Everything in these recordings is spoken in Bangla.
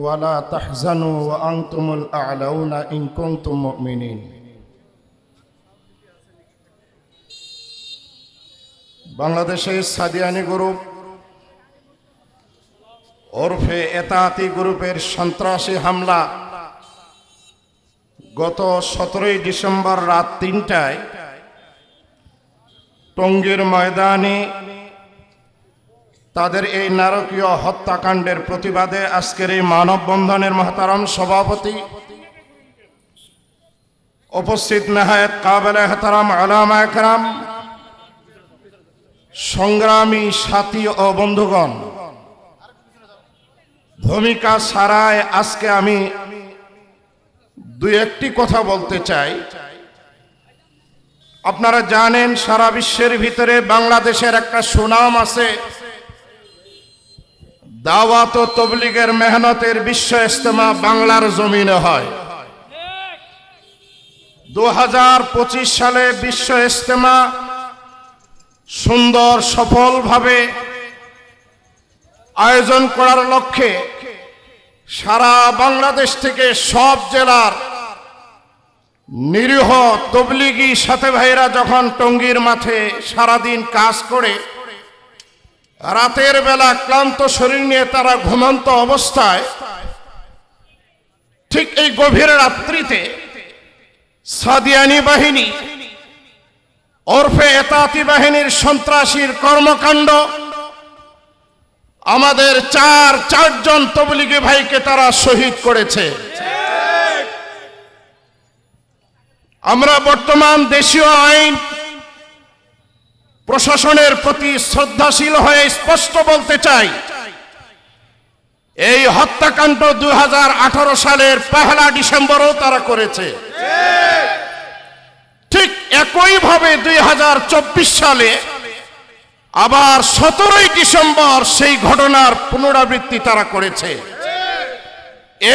ولا تحزنوا وأنتم الأعلون إن كنتم مؤمنين বাংলাদেশের সাদিয়ানি গ্রুপ ওরফে এতাতি গ্রুপের সন্ত্রাসী হামলা গত সতেরোই ডিসেম্বর রাত তিনটায় টঙ্গীর ময়দানে তাদের এই নারকীয় হত্যাকাণ্ডের প্রতিবাদে আজকের এই মানববন্ধনের মহাতারাম সভাপতি উপস্থিত নেহায়ত কাবেল এহতারাম, আলামা একরাম, সংগ্রামী সাথী ও বন্ধুগণ, ভূমিকা সারায় আজকে আমি দুই একটি কথা বলতে চাই। আপনারা জানেন সারা বিশ্বের ভিতরে বাংলাদেশের একটা সুনাম আছে। দাওয়াত ও তবলিগের মেহনতের বিশ্ব ইস্তেমা বাংলার জমিনে হয়। দু হাজার পঁচিশ সালে বিশ্ব ইস্তেমা সুন্দর সফলভাবে আয়োজন করার লক্ষ্যে সারা বাংলাদেশ থেকে সব জেলার নিরীহ তবলিগি সাথে ভাইরা যখন টঙ্গীর মাঠে সারাদিন কাজ করে রাতের বেলা ক্লান্ত শরীর নিয়ে তারা ঘুমন্ত অবস্থায় ঠিক এই গভীর রাত্রিতে সাদিয়ানি বাহিনী, ওরফে এতাতি বাহিনীর সন্ত্রাসীর কর্মকাণ্ড, আমাদের চার, চারজন তবলিগি ভাইকে তারা শহীদ করেছে। আমরা বর্তমান দেশীয় আইন প্রশাসনের প্রতি শ্রদ্ধাশীল হয়ে স্পষ্ট বলতে চাই, এই হত্যাকাণ্ড দুই হাজার আঠারো সালের পহেলা ডিসেম্বরও তারা করেছে। ঠিক একইভাবে দুই হাজার চব্বিশ সালে আবার সতেরোই ডিসেম্বর সেই ঘটনার পুনরাবৃত্তি তারা করেছে।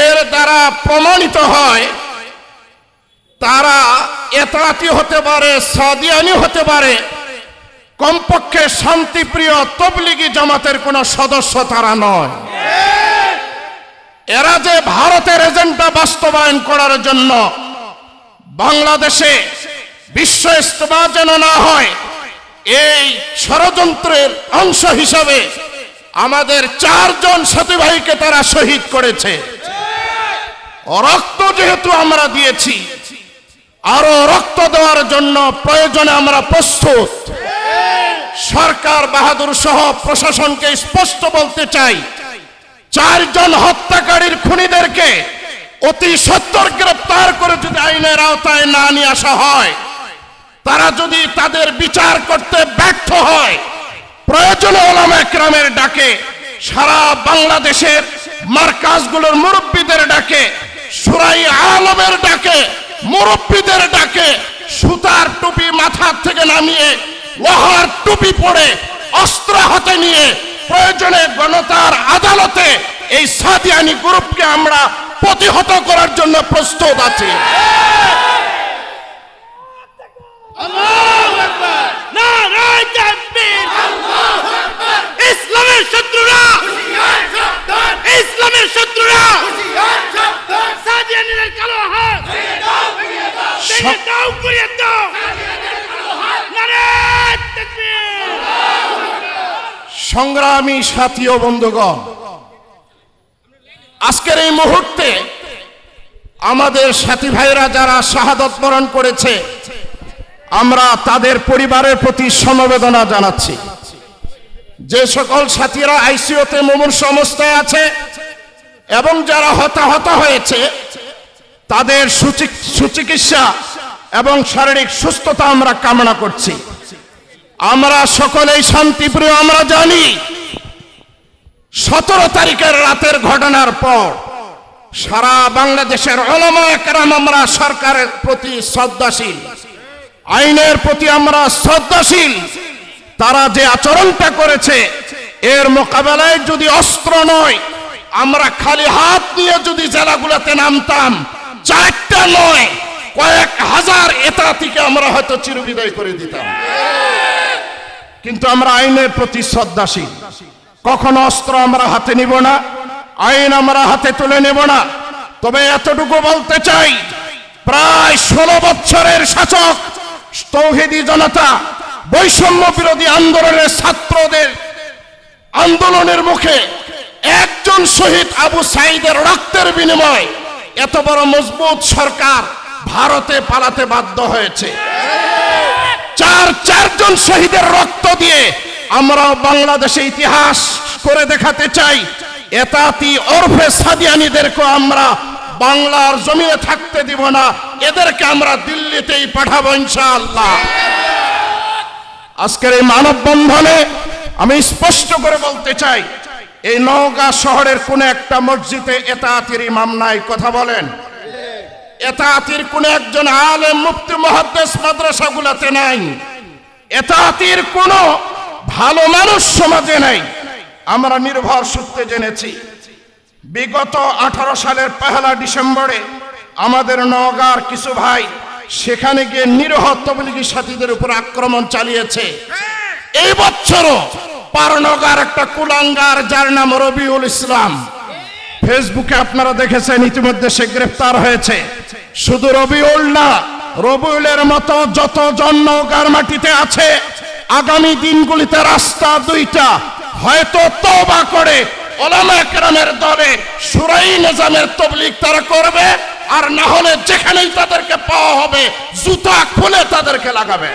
এর দ্বারা প্রমাণিত হয়, তারা এতাতি হতে পারে, সাদিয়ানি হতে পারে কমপক্ষে শান্তিপ্রিয় তবলিগি জামাতের কোন সদস্য তারা নয়। এরা যে ভারতের এজেন্ডা বাস্তবায়ন করার জন্য বাংলাদেশে বিশ্ব ইস্তমা যেন না হয়, এই ষড়যন্ত্রের অংশ হিসাবে আমাদের চারজন সাথী ভাইকে তারা শহীদ করেছে। রক্ত যেহেতু আমরা দিয়েছি, আরও রক্ত দেওয়ার জন্য প্রয়োজনে আমরা প্রস্তুত। সরকার বাহাদুর সহ প্রশাসনকে স্পষ্ট বলতে চাই, চারজন হত্যাকারীর খুনিদেরকে অতি সত্তর গ্রেপ্তার করে যদি আইনের আওতায় না নিয়ে আসা হয়, তারা যদি তাদের বিচার করতে ব্যর্থ হয়, প্রয়োজনে ওলাম একরামের ডাকে, সারা বাংলাদেশের মার্কাজগুলোর মুরব্বীদের ডাকে, সুরাই আলমের ডাকে, মুরব্বীদের ডাকে, সুতার টুপি মাথার থেকে নামিয়ে লোহার টুপি পরে অস্ত্র হাতে নিয়ে প্রয়োজনে গণতার আদালতে এই সাদিয়ানি গ্রুপকে আমরা প্রতিহত করার জন্য প্রস্তুত আছি। ইসলামের শত্রুরা। সংগ্রামী সাথী ও বন্ধুগণ, আজকের এই মুহূর্তে আমাদের সাথী ভাইরা যারা শাহাদত বরণ করেছে, আমরা তাদের পরিবারের প্রতি সমবেদনা জানাচ্ছি। যে সকল সাথীরা আইসিওতে মুমূর্ষ অবস্থায় আছে এবং যারা হতাহত হয়েছে, তাদের সুচি- সুচিকিৎসা এবং শারীরিক সুস্থতা আমরা কামনা করছি। আমরা সকলেই শান্তিপ্রিয়, আমরা জানি সতেরো তারিখের রাতের ঘটনার পর সারা বাংলাদেশের অলমা আমরা সরকারের প্রতি শ্রদ্ধাশীল, আইনের প্রতি আমরা শ্রদ্ধাশীল। তারা যে আচরণটা করেছে, এর মোকাবেলায় যদি অস্ত্র নয়, আমরা খালি হাত নিয়ে যদি জেলাগুলোতে নামতাম, চারটা নয়, কয়েক হাজার এতাতিকে আমরা হয়তো চিরবিদায় করে দিতাম। কিন্তু আমরা আইনের প্রতি শ্রদ্ধাশীল। কখনো অস্ত্র আমরা হাতে নিব না, আইন আমরা হাতে তুলে নেব না। তবে এতটুকু বলতে চাই, প্রায় ষোলো বছরের শাসক, তৌহিদি জনতা, বৈষম্য বিরোধী আন্দোলনের ছাত্রদের আন্দোলনের মুখে একজন শহীদ আবু সাইদের রক্তের বিনিময় এত বড় মজবুত সরকার ভারতে পালাতে বাধ্য হয়েছে। চার, চারজন শহীদের রক্ত দিয়ে আমরা বাংলাদেশে ইতিহাস করে দেখাতে চাই। এতাতি ওরফে সাদিয়ানিদেরকে আমরা বাংলার জমিনে থাকতে দিব না, এদেরকে আমরা দিল্লিতেই পাঠাবো ইনশাআল্লাহ। আজকের এই মানববন্ধনে আমি স্পষ্ট করে বলতে চাই, এই নওগাঁ শহরের কোন একটা মসজিদে এতাতির ইমাম নাই, কথা বলেন। এতাতির কোন একজন আলেম মুফতি মহাদ্দেশ মাদ্রাসাগুলোতে নাই। এতাতির কোন ভালো মানুষ সমাজে নাই। আমরা নির্ভর সূত্রে জেনেছি, বিগত আঠারো সালের পহেলা ডিসেম্বরে আমাদের নওগাঁর কিছু ভাই সেখানে গিয়ে নিরহ তবলিগি সাথীদের উপর আক্রমণ চালিয়েছে। এই বছরও পারনগার একটা কুলাঙ্গার যার নাম রবিউল ইসলাম ফেসবুকে আপনারা দেখেছেন ইতিমধ্যে সে গ্রেফতার হয়েছে। শুধু রবিউল না, রবিউলের মতো যত জন্ম নওগাঁর মাটিতে আছে, আগামী দিনগুলিতে রাস্তা দুইটা, হয়তো তওবা করে ওলামা একরামের দলে সুরাই নিজামের তবলিগ তারা করবে, আর না হলে যেখানেই তাদেরকে পাওয়া হবে, জুতা খুলে তাদেরকে লাগাবে।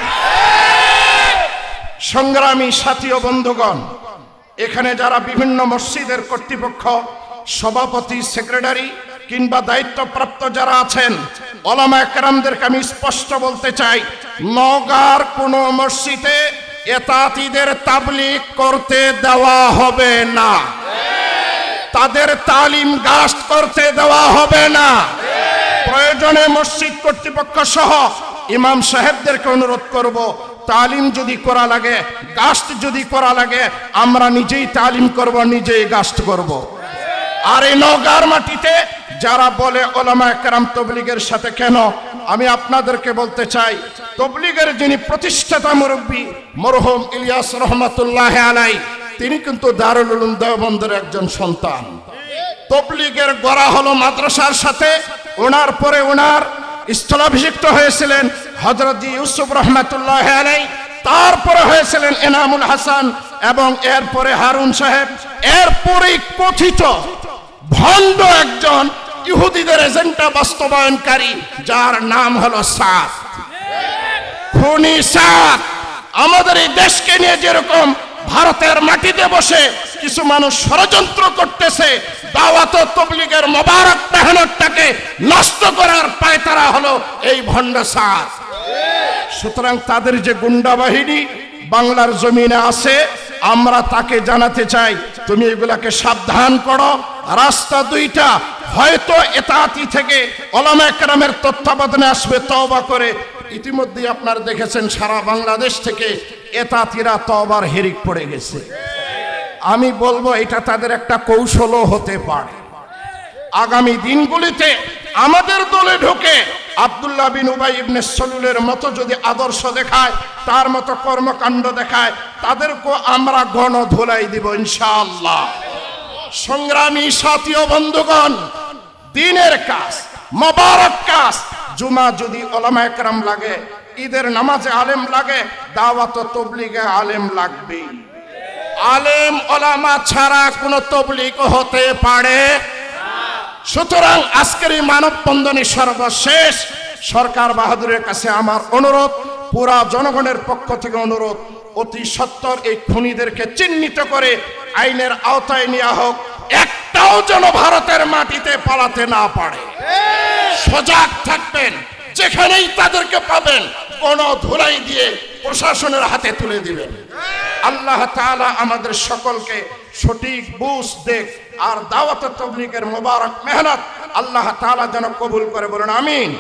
সংগ্রামী সাথী বন্ধুগণ, এখানে যারা বিভিন্ন মসজিদের কর্তৃপক্ষ সভাপতি, সেক্রেটারি কিংবা দায়িত্বপ্রাপ্ত যারা আছেন ওলামা একরামদেরকে আমি স্পষ্ট বলতে চাই নগার কোন মসজিদে এতাতিদের তাবলিগ করতে দেওয়া হবে না। তাদের তালিম গাস্ট করতে দেওয়া হবে না। প্রয়োজনে মসজিদ কর্তৃপক্ষ সহ ইমাম সাহেবদেরকে অনুরোধ করব, তালিম যদি করা লাগে গাস্ট যদি করা লাগে, আমরা নিজেই তালিম করব, নিজেই গাস্ট করব। আর এই নগার মাটিতে যারা বলে ওলামা একরাম তবলিগের সাথে কেন, আমি আপনাদেরকে বলতে চাই, তবলিগের যিনি প্রতিষ্ঠাতা মুরব্বী মরহুম ইলিয়াস রহমাতুল্লাহ আলাই, তিনি কিন্তু দারুল উলুম দেওবন্দের একজন সন্তান। তবলিগের গড়া হলো মাদ্রাসার সাথে, ওনার পরে ওনার স্থলাভিষিক্ত হয়েছিলেন হজরত ইউসুফ রহমাতুল্লাহ আলাই, তারপরে হয়েছিলেন এনামুল হাসান এবং এরপরে হারুন সাহেব, এরপরেই কথিত ভণ্ড একজন ইহুদিদের এজেন্ডা বাস্তবায়নকারী, যার নাম হলো সাদ। খুনি সাদ। আমাদের এই দেশকে নিয়ে যেরকম ভারতের মাটিতে বসে কিছু মানুষ ষড়যন্ত্র করতেছে, দাওয়াত তবলিগের মোবারক মেহনতটাকে নষ্ট করার পায়তারা হলো এই ভণ্ড সাদ। সুতরাং তাদের যে গুন্ডা বাহিনী বাংলার জমিনে আছে আমরা তাকে জানাতে চাই, তুমি এগুলাকে সাবধান করো। রাস্তা দুইটা, হয়তো এতাতি থেকে ওলামা একরামের তত্ত্বাবধানে আসবে, তওবা করে। ইতিমধ্যে আপনারা দেখেছেন, সারা বাংলাদেশ থেকে এতাতিরা তওবার হেরিক পড়ে গেছে। আমি বলব, এটা তাদের একটা কৌশলও হতে পারে। আগামী দিনগুলিতে আমাদের দলে ঢুকে আব্দুল্লাহ বিন উবাই ইবনে সলুলের মতো যদি আদর্শ দেখায়, তার মতো কর্মকাণ্ড দেখায়, তাদেরকেও আমরা গণ ধুলাই দিব ইনশাআল্লাহ। সংগ্রামী সাথী ও বন্ধুগণ, দিনের কাজ, মোবারক কাজ, জুমা যদি ওলামা লাগে, ঈদের নামাজে আলেম লাগে, দাওয়াত তবলিগে আলেম লাগবেই। আলেম ওলামা ছাড়া কোনো তবলিগ হতে পারে সুতরাং আজকের এই মানববন্ধনী সর্বশেষ সরকার বাহাদুরের কাছে আমার অনুরোধ, পুরা জনগণের পক্ষ থেকে অনুরোধ, অতি সত্তর এই খুনিদেরকে চিহ্নিত করে আইনের আওতায় নেওয়া হোক। একটাও যেন ভারতের মাটিতে পালাতে না পারে। সজাগ থাকবেন, যেখানেই তাদেরকে পাবেন কোন দিয়ে প্রশাসনের হাতে তুলে দিবেন। আল্লাহ তাআলা আমাদের সকলকে সঠিক বুঝ দেখ আর দাওয়াত তবলিগের মোবারক মেহনত আল্লাহ তাআলা যেন কবুল করে বলুন, আমিন।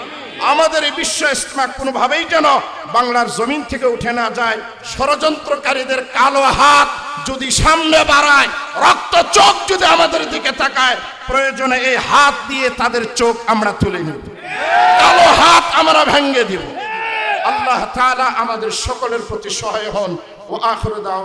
আমাদের এই বিশ্ব ইস্তেমা কোনোভাবেই যেন বাংলার জমিন থেকে উঠে না যায়। ষড়যন্ত্রকারীদের কালো হাত যদি সামনে বাড়ায়, রক্ত চোখ যদি আমাদের দিকে তাকায়, প্রয়োজনে এই হাত দিয়ে তাদের চোখ আমরা তুলে নিব। কালো হাত আমরা ভেঙ্গে দিব। আল্লাহ তালা আমাদের সকলের প্রতি সহায় হন। ও আখর দাওয়া